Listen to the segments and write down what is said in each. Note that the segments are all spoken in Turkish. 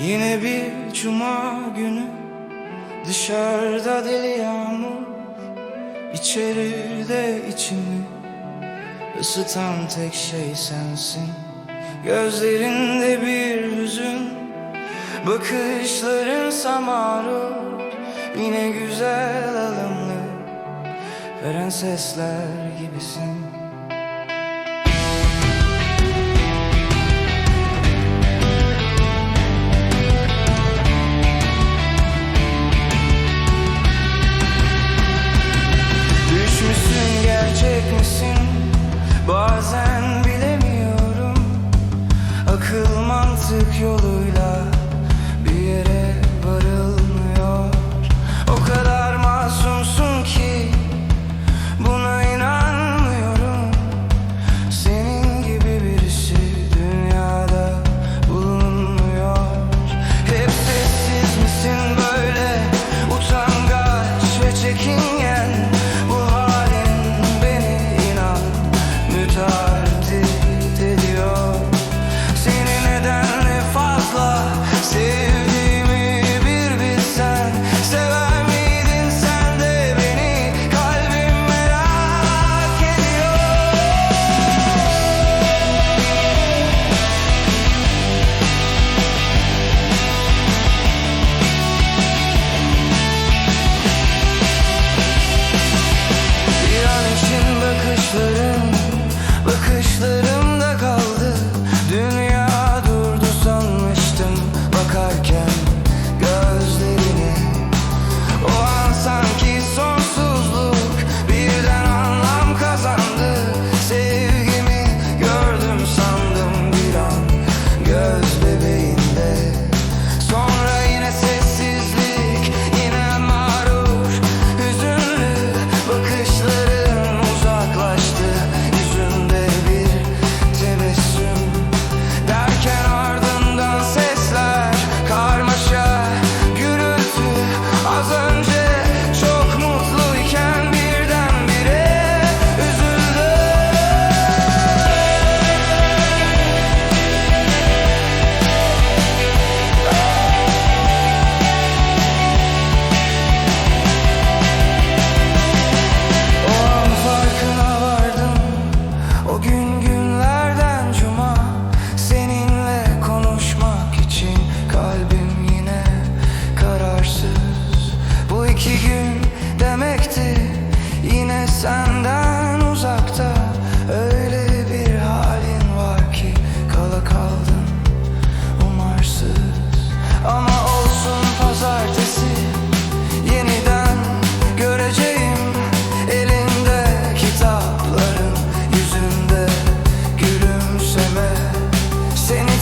Yine bir cuma günü Dışarıda deli yağmur İçeride içimi Isıtan tek şey sensin. Gözlerinde bir hüzün Bakışların samarur Yine güzel alımlı Veren sesler gibisin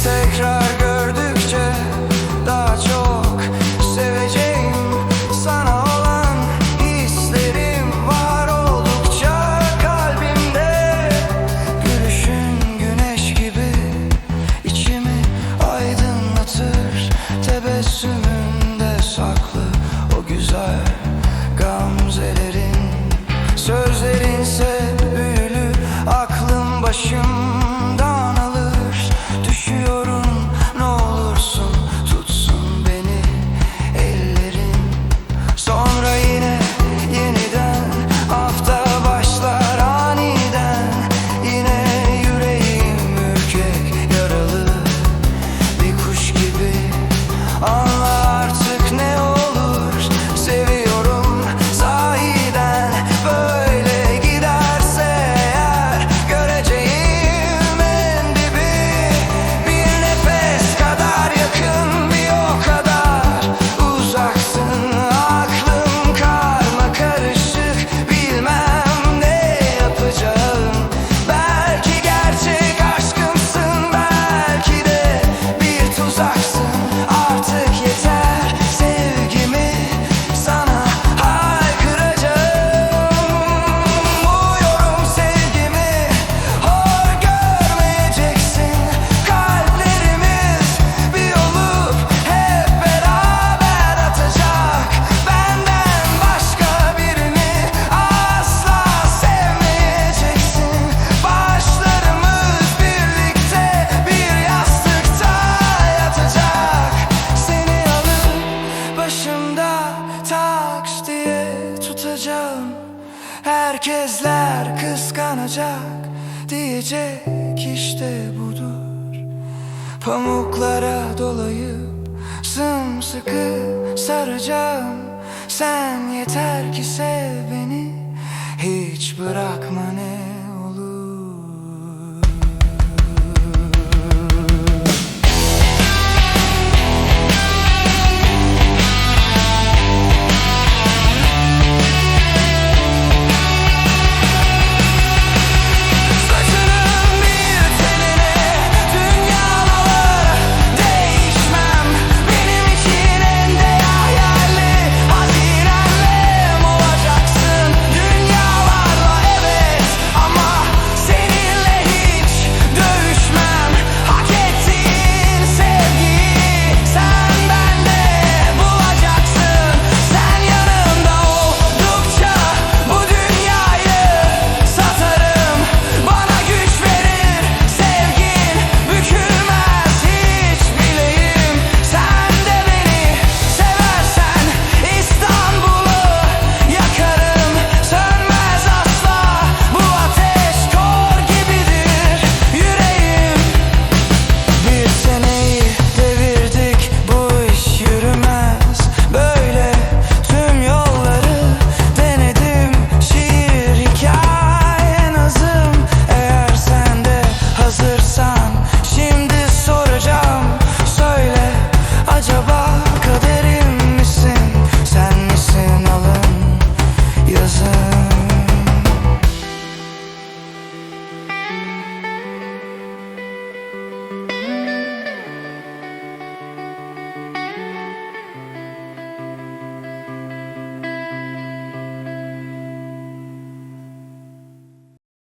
tekrar Herkesler kıskanacak Diyecek işte budur. Pamuklara dolayıp Sımsıkı saracağım. Sen yeter ki sev beni Hiç bırakma ne